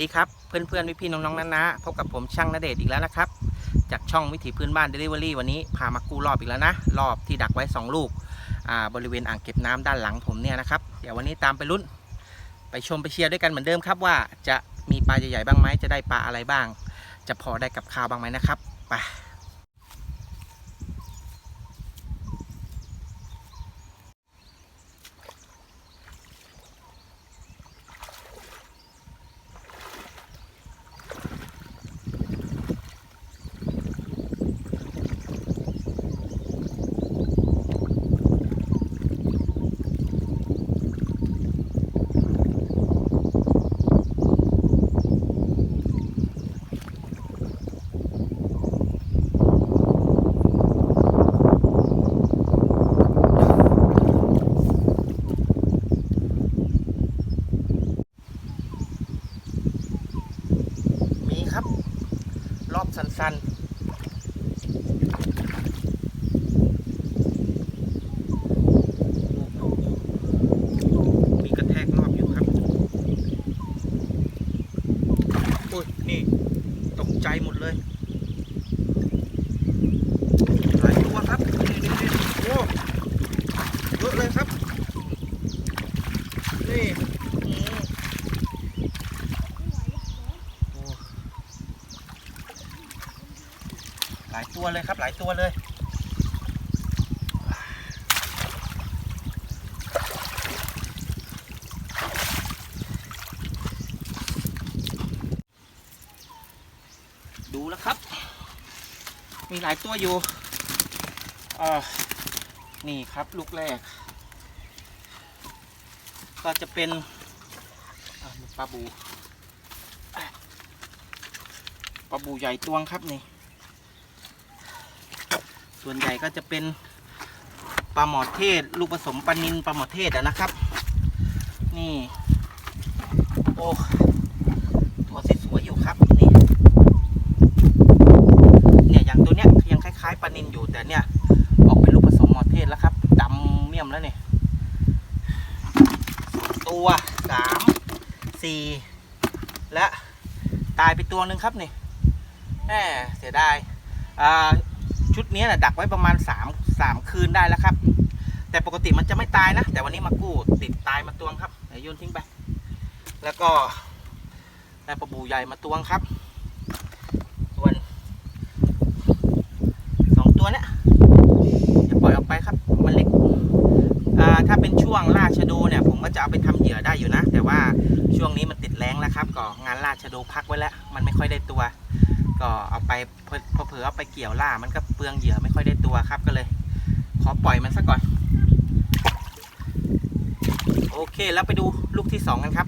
วัสดีครับ เพื่อนๆพี่ๆน้องๆน้านะพบกับผมช่างนเดชอีกแล้วนะครับ จากช่องวิถีพื้นบ้านเดลิเวอรี่วันนี้พามากู้รอบอีกแล้วนะ รอบที่ดักไว้ 2 ลูกอ่าบริเวณอ่างเก็บน้ำด้านหลังผมเนี่ยนะครับ เดี๋ยววันนี้ตามไปลุ้น ไปชมไปเชียร์ด้วยกันเหมือนเดิมครับว่าจะมีปลาใหญ่ๆบ้างไหมจะได้ปลาอะไรบ้าง จะพอได้กับข้าวบ้างไหมนะครับไป มีครับ รอบสั้นๆ มีกระแทกรอบอยู่ครับ โอ้ย นี่ ตกใจหมดเลย หลายตัวครับ นี่นี่นี่โอ้เยอะเลยครับ นี่อืมโอ้หลาย ตัวเลยครับ หลายตัวเลยดูแล้วครับ มีหลายตัวอยู่นี่ครับลูกแรก ก็จะเป็นปลาบูปลาบูใหญ่ตวงครับนี่ ส่วนใหญ่ก็จะเป็นปลาหมอเทศ ลูกผสมปลานินปลาหมอเทศนะครับ นี่โอ้ตัวสวยๆอยู่ครับนี่เนี่ยอย่างตัวเนี้ยยังคล้ายๆปลานินอยู่แต่เนี่ยออกเป็นลูกผสมหมอเทศแล้วครับดำเมี่ยมแล้วเนี่ยตัวสามสี่และตายไปตัวหนึ่งครับนี่แหมเสียดายอ่า ชุดนี้นะดักไว้ประมาณสามสามคืนได้แล้วครับ แต่ปกติมันจะไม่ตายนะ แต่วันนี้มากู้ติดตายมาตวงครับเดี๋ยวโยนทิ้งไป แล้วก็ได้ปลาบูใหญ่มาตวงครับส่วนสองตัวเนี้ยจะปล่อยออกไปครับ มันเล็กถ้าเป็นช่วงล่าชะโดเนี่ย ผมก็จะเอาไปทำเหยื่อได้อยู่นะ แต่ว่าช่วงนี้มันติดแรงแล้วครับ ก็งานล่าชะโดพักไว้แล้ว มันไม่ค่อยได้ตัว ก็เอาไป อพอเผลอเอาไปเกี่ยวล่ามันก็เปลืองเหยื่อไม่ค่อยได้ตัวครับก็เลย ขอปล่อยมันซะก่อน โอเคแล้วไปดูลูกที่สองกันครับ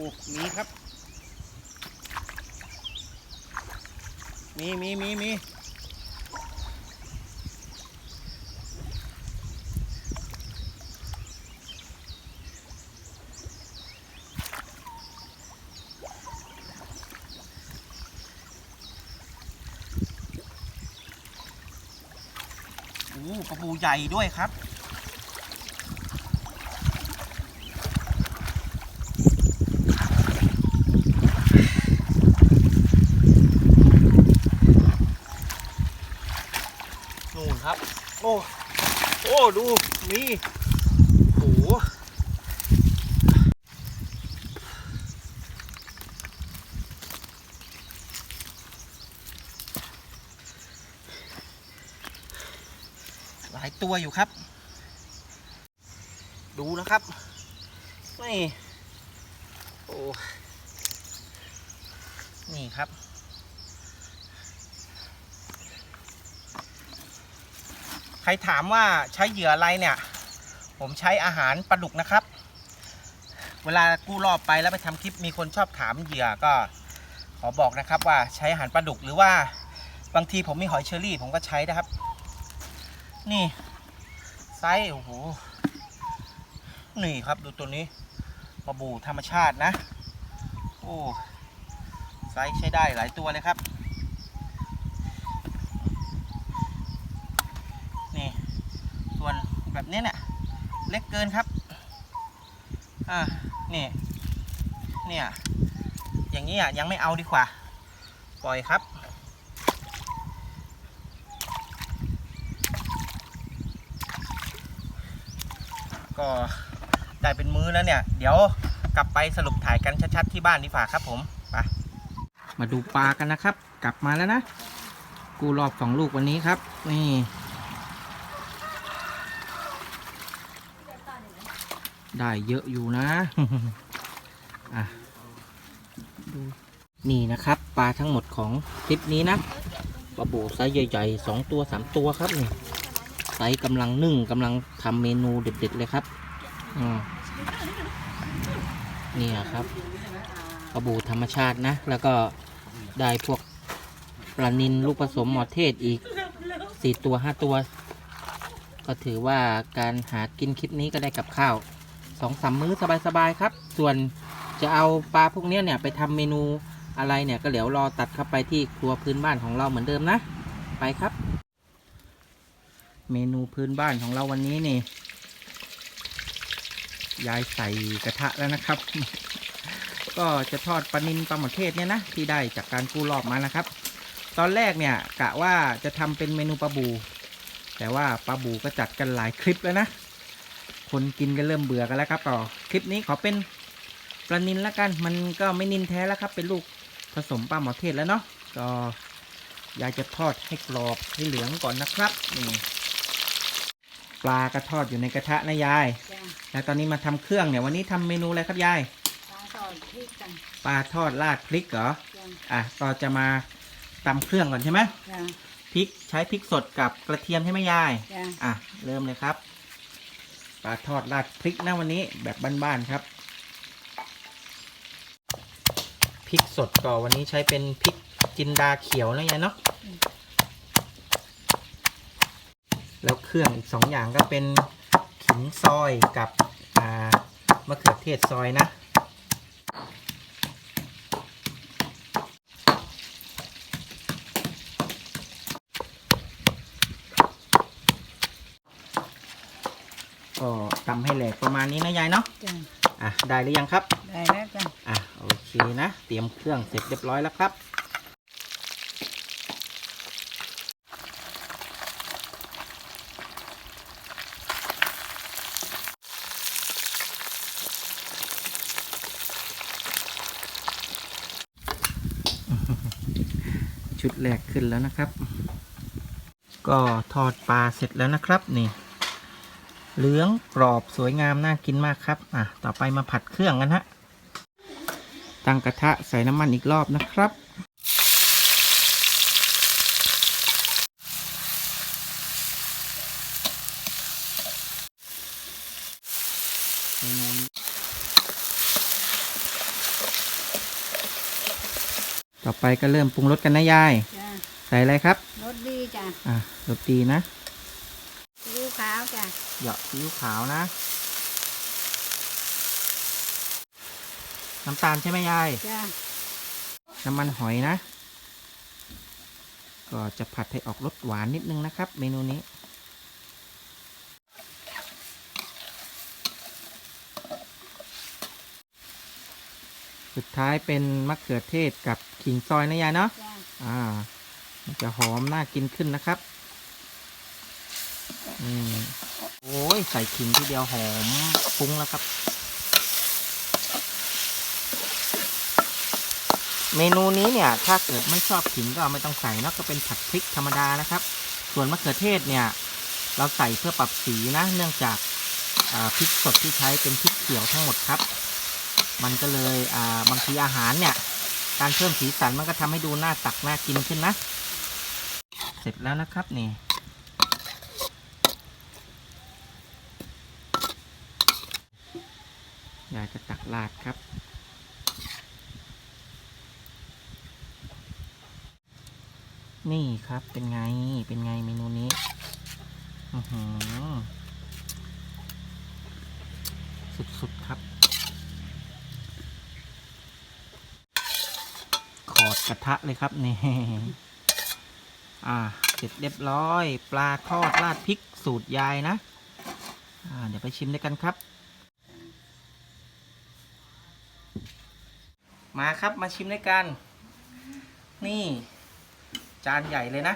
โอ้มีครับ มีมีมีมีโอ้ปลาบูใหญ่ด้วยครับ นู่นครับ โอ้ โอ้ ดูมีโอ้โหหลายตัวอยู่ครับ ดูนะครับนี่โอ้นี่ครับ ใค รถามว่าใช้เหยื่ออะไรเนี่ย ผมใช้อาหารปลาดุกนะครับ เวลากู้รอบไปแล้วไปทำคลิปมีคนชอบถามเหยื่อก็ ขอบอกนะครับว่าใช้อาหารปลาดุกหรือว่าบางทีผมมีหอยเชอรี่ผมก็ใช้นะครับ นี่ไซส์โอ้โหนี่ครับดูตัวนี้ปลาบูธรรมชาตินะโอ้ไซส์ใช้ได้หลายตัวเลยครับ นี่ ส่วน แบบนี้เนี่ยเล็กเกินครับ อ่า นี่ เนี่ย อย่างนี้อะยังไม่เอาดีกว่า ปล่อยครับ ก็ได้เป็นมื้อแล้วเนี่ย เดี๋ยวกลับไปสรุปถ่ายกันชัดๆที่บ้านดีกว่าครับผม ไป มาดูปลากันนะครับ กลับมาแล้วนะ กูรอบสองลูกวันนี้ครับ นี่ ได้เยอะอยู่นะอะดูนี่นะครับ ปลาทั้งหมดของคลิปนี้นะปลาบูไซส์ใหญ่ๆสองตัวสามตัวครับนี่ไซส์กำลังนึ่งกำลังทำเมนูเด็ดๆเลยครับอืมนี่อะครับปลาบูธรรมชาตินะ แล้วก็ได้พวกปลานินลูกผสมหมอเทศอีกสี่ตัวห้าตัว ก็ถือว่าการหากินคลิปนี้ก็ได้กับข้าว สองสามมื้อสบายๆครับ ส่วนจะเอาปลาพวกนี้เนี่ยไปทำเมนูอะไรเนี่ยก็เดี๋ยวรอตัดเข้าไปที่ครัวพื้นบ้านของเราเหมือนเดิมนะ ไปครับ เมนูพื้นบ้านของเราวันนี้นี่ ยายใส่กระทะแล้วนะครับ ก็จะทอดปลานินปลาหมอเทศเนี่ยนะที่ได้จากการกู้รอบมานะครับ ตอนแรกเนี่ยกะว่าจะทำเป็นเมนูปลาบู แต่ว่าปลาบูก็จัดกันหลายคลิปแล้วนะ คนกินก็เริ่มเบื่อกันแล้วครับต่อ คลิปนี้ขอเป็นปลานินแล้วกัน มันก็ไม่นินแท้แล้วครับ เป็นลูกผสมปลาหมอเทศแล้วเนาะ ก็ยายจะทอดให้กรอบให้เหลืองก่อนนะครับนี่ปลากระทอดอยู่ในกระทะนะยายจ้ะแล้วตอนนี้มาทำเครื่องเนี่ยวันนี้ทำเมนูอะไรครับยาย ปลาทอดพริกกันปลาทอดราดพริกเหรอจ้ะอะก็จะมาตำเครื่องก่อนใช่ไหมจ้ะพริกใช้พริกสดกับกระเทียมใช่ไหมยายจ้ะอะเริ่มเลยครับ ปลาทอดราดพริกนะวันนี้แบบบ้านๆครับพริกสดก่อวันนี้ใช้เป็นพริกจินดาเขียวนะยายเนาะแล้วเครื่องอีกสองอย่างก็เป็นขิงซอยกับมะเขือเทศซอยนะ ก็ ตำให้แหลกประมาณนี้นะยายเนาะจ้ะอะได้หรือยังครับ ได้แล้วจ้ะอะโอเคนะ เตรียมเครื่องเสร็จเรียบร้อยแล้วครับชุดแรกขึ้นแล้วนะครับ ก็ทอดปลาเสร็จแล้วนะครับนี่ เหลืองกรอบสวยงามน่ากินมากครับ อะ ต่อไปมาผัดเครื่องกันฮะ ตั้งกระทะใส่น้ำมันอีกรอบนะครับ เมนูนี้ต่อไปก็เริ่มปรุงรสกันนะยาย จ้ะใส่อะไรครับ รสดีจ้ะ อะรสดีนะซีอิ๊วขาวจ้ะ เหยาะซีอิ๊วขาวนะ น้ำตาลใช่ไหมยาย จ้ะน้ำมันหอยนะ ก็จะผัดให้ออกรสหวานนิดนึงนะครับ เมนูนี้ สุดท้ายเป็นมะเขือเทศกับขิงซอยนะยายเนาะ จ้ะอ่ามันจะหอมน่ากินขึ้นนะครับ อืม โอ้ยใส่ขิงทีเดียวหอมฟุ้งแล้วครับ เมนูนี้เนี่ยถ้าเกิดไม่ชอบขิงก็ไม่ต้องใส่นะก็เป็นผัดพริกธรรมดานะครับ ส่วนมะเขือเทศเนี่ย เราใส่เพื่อปรับสีนะ เนื่องจากาพริกสดที่ใช้เป็นพริกเขียวทั้งหมดครับ มันก็เลยาบางทีอาหารเนี่ย การเพิ่มสีสันมันก็ทำให้ดูน่าตักน่ากินขึ้นนะ เสร็จแล้วนะครับนี่ อยากจะตักราดครับ นี่ครับเป็นไงเป็นไงเมนูนี้อือหือสุดๆครับ ขอดกระทะเลยครับนี่อ่าเสร็จเรียบร้อย ปลาทอดราดพริกสูตรยายนะ อ่า เดี๋ยวไปชิมด้วยกันครับ มาครับมาชิมด้วยกัน นี่ จานใหญ่เลยนะ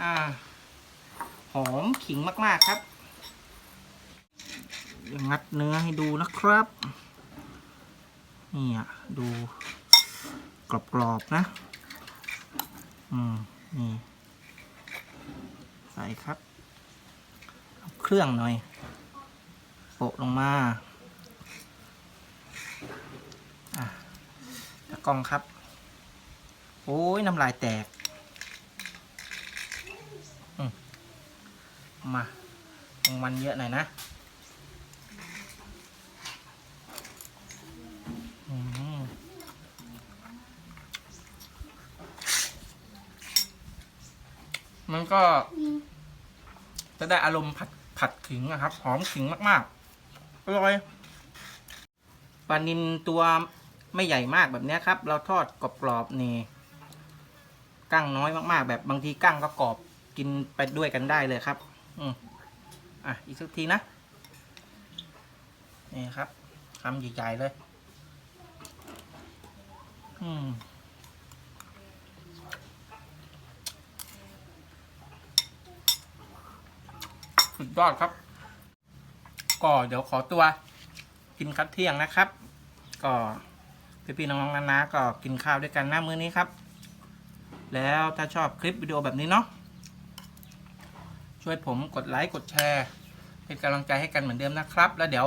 อ่า หอมขิงมาก ๆ ครับงัดเนื้อให้ดูนะครับ นี่อะ ดู กรอบ ๆ นะ อืม นี่ ใส่ครับเอาเครื่องหน่อย โปะลงมา อะตะ กล้องครับ โอ้ยน้ำลายแตกมมามันเยอะหน่อยนะมมันก็ จะได้อารมณ์ผัดผัดขิงนะครับ หอมขิงมาก ๆ อร่อยปลานินตัว ไม่ใหญ่มากแบบนี้ครับ เราทอดกรอบๆนี่กั้งน้อยมากๆ แบบบางทีกั้งก็กรอบกินไปด้วยกันได้เลยครับ อืมอะอีกสักทีนะนี่ครับคำใหญ่ๆเลย อืมสุดยอดครับ ก็เดี๋ยวขอตัวกินคัดเที่ยงนะครับ ก็ พี่ๆน้องๆนานาก็กินข้าวด้วยกันหน้ามื้อนี้ครับ แล้วถ้าชอบคลิปวิดีโอแบบนี้เนาะช่วยผมกดไลค์กดแชร์ เป็นกำลังใจให้กันเหมือนเดิมนะครับ แล้วเดี๋ยว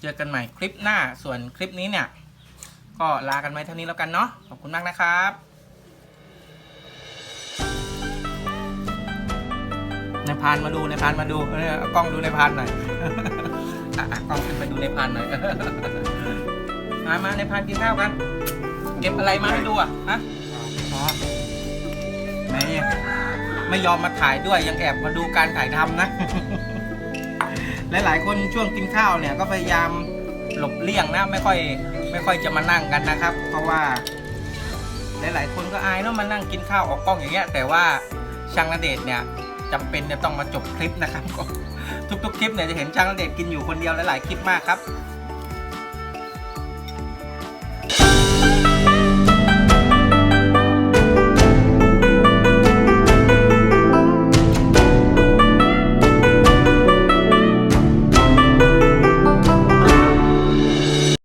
เจอกันใหม่คลิปหน้าส่วนคลิปนี้เนี่ย ก็ลากันไว้เท่านี้แล้วกันเนาะขอบคุณมากนะครับในพานมาดูในพานมาดูเออเอากล้องดูในพานหน่อยอกล้องขึ้นไปดูในพานหน่อย มามาในพานกินข้าวกัน เก็บอะไรมาให้ดูอะฮะอ๋อแม่ยไม่ยอมมาถ่ายด้วยยังแอบมาดูการถ่ายทำนะ หลายๆ คนช่วงกินข้าวเนี่ยก็พยายามหลบเลี่ยงนะ ไม่ค่อย ไม่ค่อยจะมานั่งกันนะครับ เพราะว่า หลายๆ คนก็อายเนาะมานั่งกินข้าวออกกล้องอย่างเงี้ย แต่ว่าช่างนเดชเนี่ยจำเป็นจะต้องมาจบคลิปนะครับทุกๆคลิปเนี่ยจะเห็นช่างนเดชกินอยู่คนเดียวหลายๆคลิปมากครับ